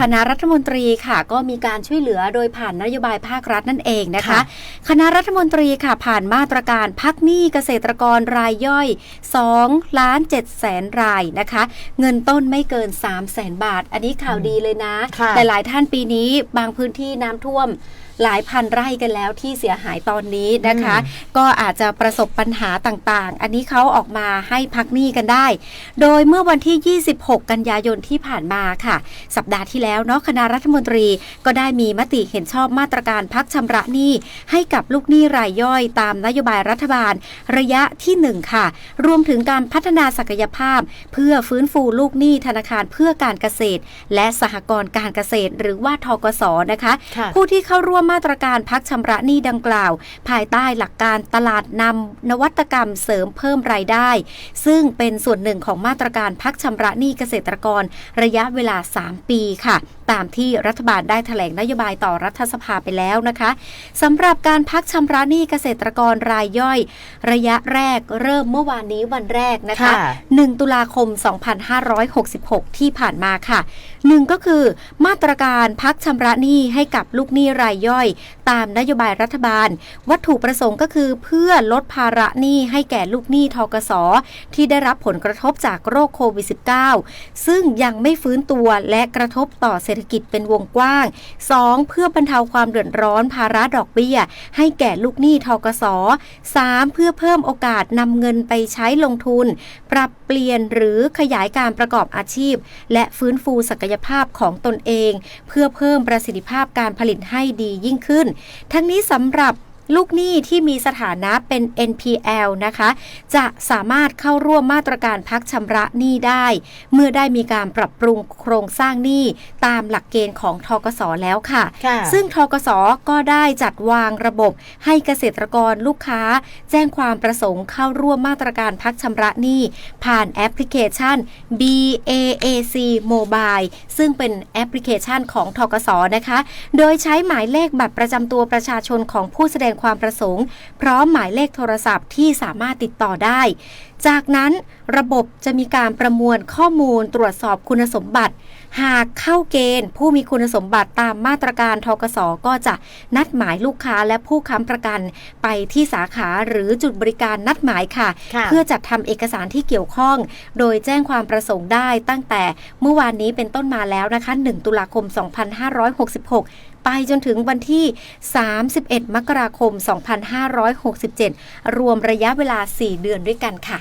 คณะรัฐมนตรีค่ะ ก็มีการช่วยเหลือโดยผ่านนโยบายภาครัฐนั่นเองนะคะค่ะคณะรัฐมนตรีค่ะผ่านมาตรการพักหนี้เกษตรกรรายย่อย2ล้าน7แสนรายนะคะ เงินต้นไม่เกิน3 0 0แสนบาท อันนี้ข่าวดีเลยนะค่ะแต่หลายท่านปีนี้บางพื้นที่น้ำท่วม หลายพันไร่กันแล้วที่เสียหายตอนนี้นะคะ ก็อาจจะประสบปัญหาต่างๆ อันนี้เขาออกมาให้พักหนี้กันได้ โดยเมื่อวันที่ 26 กันยายนที่ผ่านมาค่ะ สัปดาห์ที่แล้วเนาะคณะรัฐมนตรีก็ได้มีมติเห็นชอบมาตรการพักชำระหนี้ให้กับลูกหนี้รายย่อยตามนโยบายรัฐบาล ระยะที่ 1 ค่ะ รวมถึงการพัฒนาศักยภาพ เพื่อฟื้นฟูลูกหนี้ธนาคารเพื่อการเกษตร และสหกรณ์การเกษตร หรือว่าทกสนะคะค่ะผู้ที่เข้าร่วมมาตรการพักชำระหนี้ดังกล่าว ภายใต้หลักการตลาดนำนวัตกรรมเสริมเพิ่มรายได้ ซึ่งเป็นส่วนหนึ่งของมาตรการพักชำระหนี้เกษตรกร ระยะเวลา 3 ปีค่ะ ตามที่รัฐบาลได้แถลงนโยบายต่อรัฐสภาไปแล้วนะคะสำหรับการพักชำระหนี้เกษตรกรรายย่อย ระยะแรกเริ่มเมื่อวานนี้วันแรกนะคะค่ะ1ตุลาคม 2566 ที่ผ่านมาค่ะหนึ่งก็คือมาตรการพักชำระหนี้ให้กับลูกหนี้รายย่อยตามนโยบายรัฐบาล วัตถุประสงค์ก็คือเพื่อลดภาระหนี้ให้แก่ลูกหนี้ทกสที่ได้รับผลกระทบจากโรคโควิด -19 ซึ่งยังไม่ฟื้นตัวและกระทบต่อเศรษฐกิจเป็นวงกว้าง 2. เพื่อบรรเทาความเดือดร้อนภาระดอกเบี้ย ให้แก่ลูกหนี้ทกส 3. เพื่อเพิ่มโอกาสนำเงินไปใช้ลงทุน ปรับเปลี่ยนหรือขยายการประกอบอาชีพ และฟื้นฟูศักยภาพของตนเอง เพื่อเพิ่มประสิทธิภาพการผลิตให้ดียิ่งขึ้น ทั้งนี้สำหรับ ลูกหนี้ที่มีสถานะเป็น NPL นะคะ จะสามารถเข้าร่วมมาตรการพักชำระหนี้ได้ เมื่อได้มีการปรับปรุงโครงสร้างหนี้ตามหลักเกณฑ์ของทกสแล้วค่ะค่ะ ซึ่งทกสก็ได้จัดวางระบบให้เกษตรกรลูกค้า แจ้งความประสงค์เข้าร่วมมาตรการพักชำระหนี้ผ่านแอปพลิเคชัน BAAC Mobile ซึ่งเป็นแอปพลิเคชันของทกสนะคะ โดยใช้หมายเลขบัตรประจำตัวประชาชนของผู้แสดงความประสงค์ พร้อมหมายเลขโทรศัพท์ที่สามารถติดต่อได้ จากนั้นระบบจะมีการประมวลข้อมูลตรวจสอบคุณสมบัติ หากเข้าเกณฑ์ ผู้มีคุณสมบัติตามมาตรการทกสก็จะนัดหมายลูกค้าและผู้ค้ำประกัน ไปที่สาขาหรือจุดบริการนัดหมายค่ะค่ะเพื่อจัดทำเอกสารที่เกี่ยวข้อง โดยแจ้งความประสงค์ได้ตั้งแต่เมื่อวานนี้เป็นต้นมาแล้วนะคะ 1 ตุลาคม 2566 ไปจนถึงวันที่ 31 มกราคม 2567 รวมระยะเวลา 4 เดือนด้วยกันค่ะ